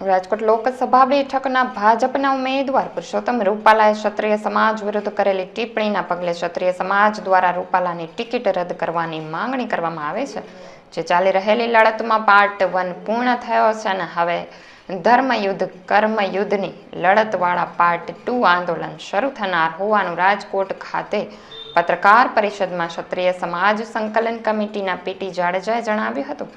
રાજકોટ લોકસભા બેઠકના ભાજપના ઉમેદવાર પુરુષોત્તમ રૂપાલાએ ક્ષત્રિય સમાજ વિરુદ્ધ કરેલી ટિપ્પણીના પગલે ક્ષત્રિય સમાજ દ્વારા રૂપાલાની ટિકિટ રદ કરવાની માંગણી કરવામાં આવે છે, જે ચાલી રહેલી લડતમાં પાર્ટ વન પૂર્ણ થયો છે અને હવે ધર્મયુદ્ધ, કર્મયુદ્ધની લડતવાળા પાર્ટ ટુ આંદોલન શરૂ થનાર હોવાનું રાજકોટ ખાતે પત્રકાર પરિષદમાં ક્ષત્રિય સમાજ સંકલન કમિટીના પીટી જાડેજાએ જણાવ્યું હતું.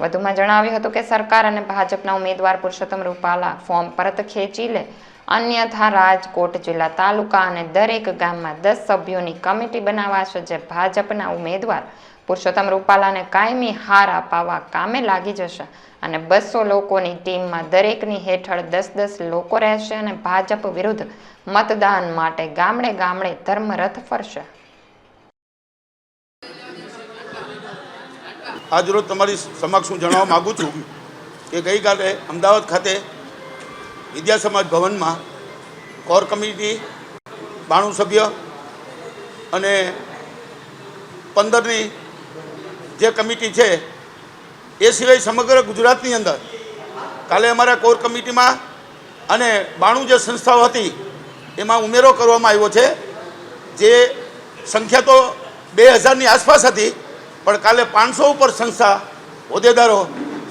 વધુમાં જણાવ્યું હતું કે સરકાર અને ભાજપના ઉમેદવાર પુરુષોત્તમ રૂપાલા ફોર્મ પરત ખેંચી લે. અન્યથા રાજકોટ જિલ્લા તાલુકા અને દરેક ગામમાં દસ સભ્યોની કમિટી બનાવાશે જે ભાજપના ઉમેદવાર પુરુષોત્તમ રૂપાલાને કાયમી હાર અપાવવા કામે લાગી જશે અને બસો લોકોની ટીમમાં દરેકની હેઠળ દસ દસ લોકો રહેશે અને ભાજપ વિરુદ્ધ મતદાન માટે ગામડે ગામડે ધર્મરથ ફરશે. આજરોજ તમારી સમક્ષ હું જણાવવા માગું છું કે ગઈકાલે અમદાવાદ ખાતે વિદ્યા સમાજ ભવનમાં કોર કમિટી બાણું સભ્ય અને પંદરની જે કમિટી છે, એ સિવાય સમગ્ર ગુજરાતની અંદર કાલે અમારા કોર કમિટીમાં અને બાણું જે સંસ્થાઓ હતી, એમાં ઉમેરો કરવામાં આવ્યો છે, જે સંખ્યા તો બે હજારની આસપાસ હતી પણ કાલે પાંચસો ઉપર સંસ્થા હોદ્દેદારો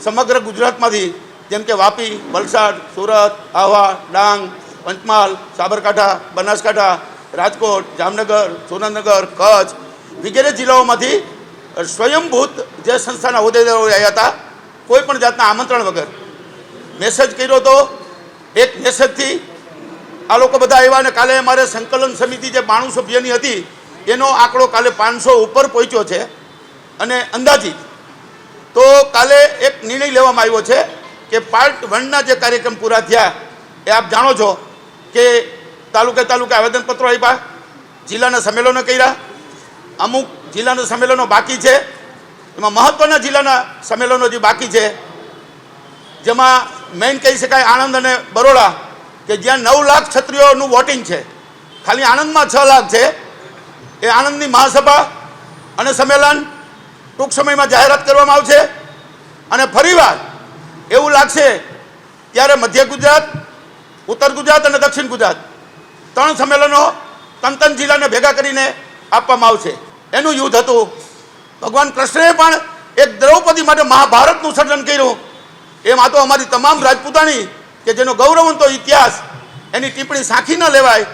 સમગ્ર ગુજરાતમાંથી, જેમ કે વાપી, વલસાડ, સુરત, આહવા, ડાંગ, પંચમહાલ, સાબરકાંઠા, બનાસકાંઠા, રાજકોટ, જામનગર, સુરેન્દ્રનગર, કચ્છ વગેરે જિલ્લાઓમાંથી સ્વયંભૂત જે સંસ્થાના હોદ્દેદારો આવ્યા હતા, કોઈ પણ જાતના આમંત્રણ વગર. મેસેજ કર્યો તો એક મેસેજથી આ લોકો બધા આવ્યા અને કાલે અમારે સંકલન સમિતિ જે બાણું સભ્યની હતી, એનો આંકડો કાલે પાંચસો ઉપર પહોંચ્યો છે. અને અંદાજિત. તો કાલે એક નિર્ણય લેવામાં આવ્યો છે કે પાર્ટ વનના જે કાર્યક્રમ પૂરા થયા એ આપ જાણો છો કે તાલુકે તાલુકે આવેદનપત્રો આપ્યા, જિલ્લાના સંમેલનો કર્યા, અમુક જિલ્લાના સંમેલનો બાકી છે, એમાં મહત્ત્વના જિલ્લાના સંમેલનો જે બાકી છે, જેમાં મેઇન કહી શકાય આણંદ અને બરોડા કે જ્યાં નવ લાખ ક્ષત્રિયોનું વોટિંગ છે. ખાલી આણંદમાં છ લાખ છે. એ આણંદની મહાસભા અને સંમેલન ટૂંક સમયમાં જાહેરાત કરવામાં આવશે. અને ફરીવાર એવું લાગશે ત્યારે મધ્ય ગુજરાત, ઉત્તર ગુજરાત અને દક્ષિણ ગુજરાત ત્રણ સંમેલનો ત્રણ જિલ્લાને ભેગા કરીને આપવામાં આવશે. એનું યુદ્ધ હતું. ભગવાન કૃષ્ણએ પણ એક દ્રૌપદી માટે મહાભારતનું સર્જન કર્યું. એમ આ તો અમારી તમામ રાજપૂતાણી કે જેનો ગૌરવંતો ઇતિહાસ એની ટિપ્પણી સાખી ન લેવાય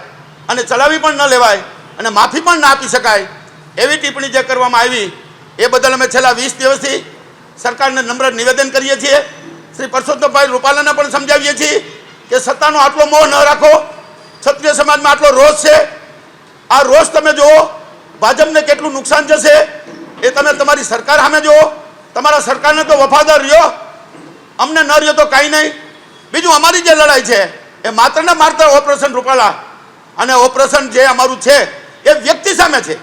અને ચલાવી પણ ન લેવાય અને માફી પણ ના આપી શકાય એવી ટિપ્પણી જે કરવામાં આવી એ બદલ અમે છેલ્લા વીસ દિવસથી સરકારને નમ્ર નિવેદન કરીએ છીએ. શ્રી પરસોત્તમભાઈ રૂપાલાને પણ સમજાવીએ છીએ કે સત્તાનો આટલો મોહ ન રાખો. ક્ષત્રિય સમાજમાં આટલો રોષ છે. આ રોષ તમે જુઓ, ભાજપને કેટલું નુકસાન જશે એ તમે તમારી સરકાર સામે જુઓ. તમારા સરકારને તો વફાદાર રહ્યો. અમને ન રહ્યો તો કાંઈ નહીં. બીજું અમારી જે લડાઈ છે, એ માત્ર ને માત્ર ઓપરેશન રૂપાલા અને ઓપરેશન જે અમારું છે, એ વ્યક્તિ સામે છે.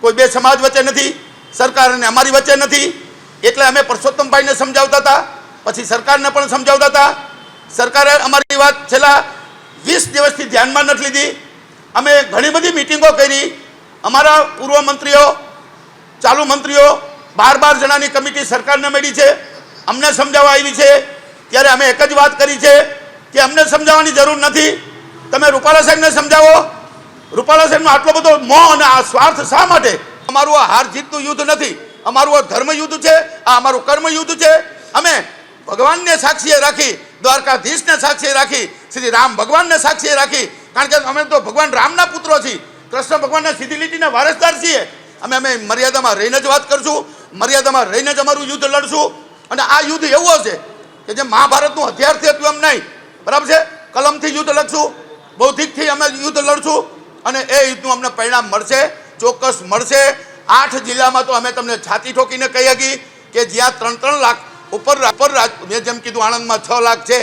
કોઈ બે સમાજ વચ્ચે નથી. સરકાર અને અમારી વચ્ચે નથી. એટલે અમે પરસોત્તમભાઈને સમજાવતા હતા, પછી સરકારને પણ સમજાવતા હતા. સરકારે અમારી વાત છેલ્લા વીસ દિવસથી ધ્યાનમાં નથી લીધી. અમે ઘણી બધી મિટિંગો કરી. અમારા પૂર્વ મંત્રીઓ, ચાલુ મંત્રીઓ, બાર બાર જણાની કમિટી સરકારને મળી છે. અમને સમજાવવા આવી છે. ત્યારે અમે એક જ વાત કરી છે કે અમને સમજાવવાની જરૂર નથી. તમે રૂપાલા સાહેબને સમજાવો. રૂપાલા સાહેબનો આટલો બધો મોહ અને આ સ્વાર્થ શા માટે? અમારું આ હાર જીતનું યુદ્ધ નથી. અમારું આ ધર્મ યુદ્ધ છે, આ અમારું કર્મ યુદ્ધ છે. અમે ભગવાનને સાક્ષીએ રાખી, દ્વારકાધીશને સાક્ષીએ રાખી, શ્રી રામ ભગવાનને સાક્ષીએ રાખી. કારણ કે અમે તો ભગવાન રામના પુત્રો છીએ. કૃષ્ણ ભગવાનના સીધી લીટીના વારસદાર છીએ. અમે અમે મર્યાદામાં રહીને જ વાત કરશું, મર્યાદામાં રહીને જ અમારું યુદ્ધ લડશું. અને આ યુદ્ધ એવું હશે કે જે મહાભારતનું હથિયારથી હતું એમ નહીં. બરાબર છે? કલમથી યુદ્ધ લડશું, બૌદ્ધિકથી અમે યુદ્ધ લડશું. અને એ યુદ્ધનું અમને પરિણામ મળશે. ચોક્કસ મળશે. આઠ જિલ્લામાં તો અમે તમને છાતી ઠોકીને કહી હતી કે જ્યાં ત્રણ ત્રણ લાખ ઉપર ઉપર મેં જેમ કીધું આણંદમાં છ લાખ છે.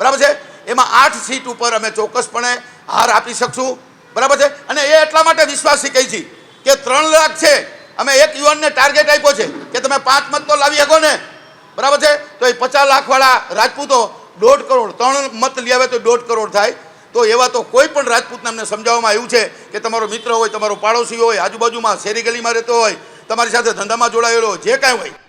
બરાબર છે? એમાં આઠ સીટ ઉપર અમે ચોક્કસપણે હાર આપી શકશું. બરાબર છે? અને એ એટલા માટે વિશ્વાસી કહી છે કે ત્રણ લાખ છે. અમે એક યુવાનને ટાર્ગેટ આપ્યો છે કે તમે પાંચ મત તો લાવી શકો ને. બરાબર છે? તો એ પચાસ લાખવાળા રાજપૂતો દોઢ કરોડ, ત્રણ મત લઈ આવે તો દોઢ કરોડ થાય. તો એવા તો કોઈ પણ રાજપૂતને અમને સમજાવવામાં આવ્યું છે કે તમારો મિત્ર હોય, તમારો પાડોશી હોય, આજુબાજુમાં શેરી ગલીમાં રહેતો હોય, તમારી સાથે ધંધામાં જોડાયેલો જે કાંઈ હોય.